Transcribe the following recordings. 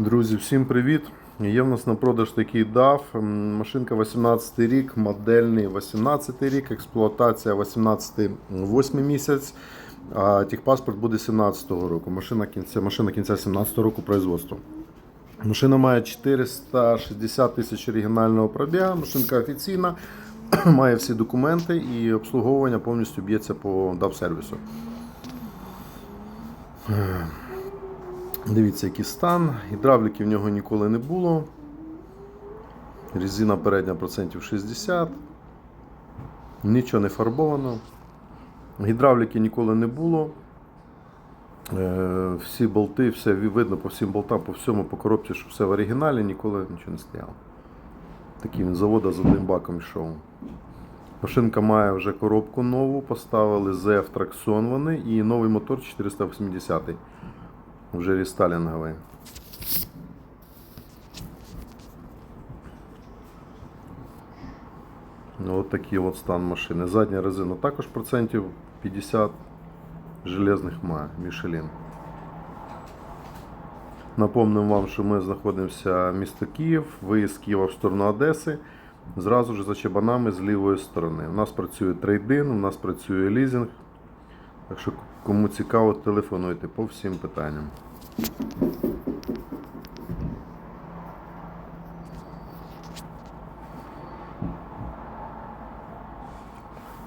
Друзі, всім привіт! Є в нас на продаж такий DAF. Машинка 18 рік, модельний 18 рік, експлуатація 18 8 місяць, а техпаспорт буде 17 року. Машина кінця, машина кінця 17 року производства. Машина має 460 тисяч оригінального пробігу, машинка офіційна, має всі документи і обслуговування повністю б'ється по DAF сервісу. Дивіться, який стан. Гідравліки в нього ніколи не було. Резина передня процентів 60. Нічого не фарбовано. Гідравліки ніколи не було. Е, Всі болти, все видно по всім болтам, по всьому, по коробці, що все в оригіналі, ніколи нічого не стояло. Такий він завода з одним баком йшов. Машинка має вже коробку нову, поставили ZF Traxxon вони і новий мотор 480 вже рестайлінговий. Ну, от такий от стан машини. Задня резина також процентів 50 железних має Мішелін. Напомним вам, що ми знаходимося в місто Київ, виїзд Києва в сторону Одеси. Зразу ж за чебанами з лівої сторони. У нас працює трейдин, у нас працює лізинг. Так що кому цікаво, телефонуйте по всім питанням.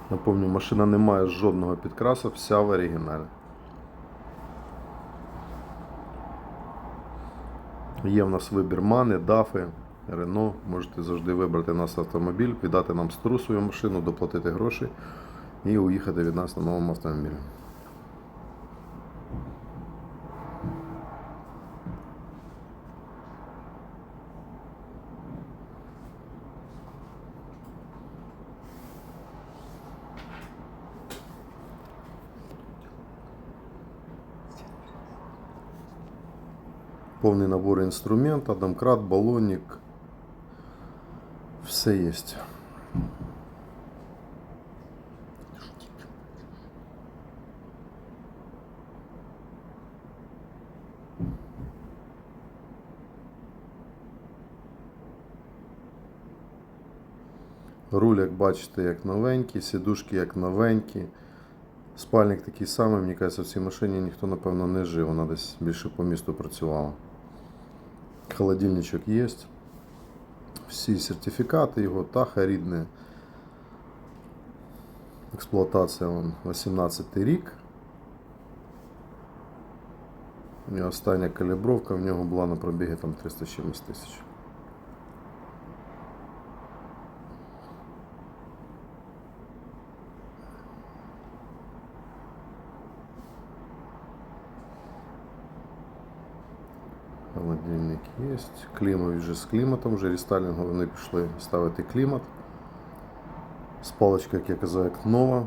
Напомню, машина не має жодного підкрасу, вся в оригіналі. Є в нас вибір мани, дафи, Рено. Можете завжди вибрати наш автомобіль, віддати нам стару свою машину, доплатити гроші і уїхати від нас на новому автомобілі. Повний набор інструмента, домкрат, балонник. Все є. Руль, як бачите, як новенький, сідушки як новенькі. Спальник такий самий, мені кажеться, в цій машині ніхто, напевно, не жив, вона десь більше по місту працювала. Холодильничок є. Всі сертифікати його, таха рідне. Експлуатація вон, 18 рік. Нього остання калібровка, в нього була на пробігі там 300 чимось тисяч. Холодильник є. Клімові вже з кліматом, вже рестайлінгу вони пішли ставити клімат. Спалочка, як я казав, як нова.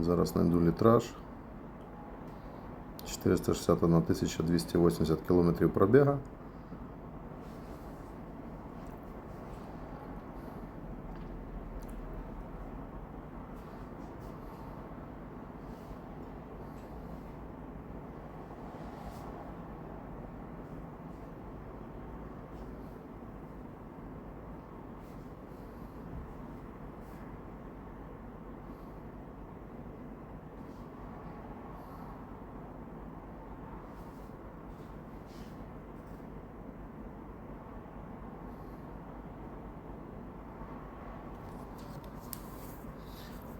Зараз знайду літраж. 461 280 км пробіга.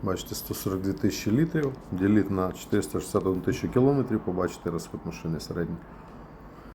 Бачите, 142 тисячі літрів, діліть на 461 тисячу кілометрів, побачите розход машини середній.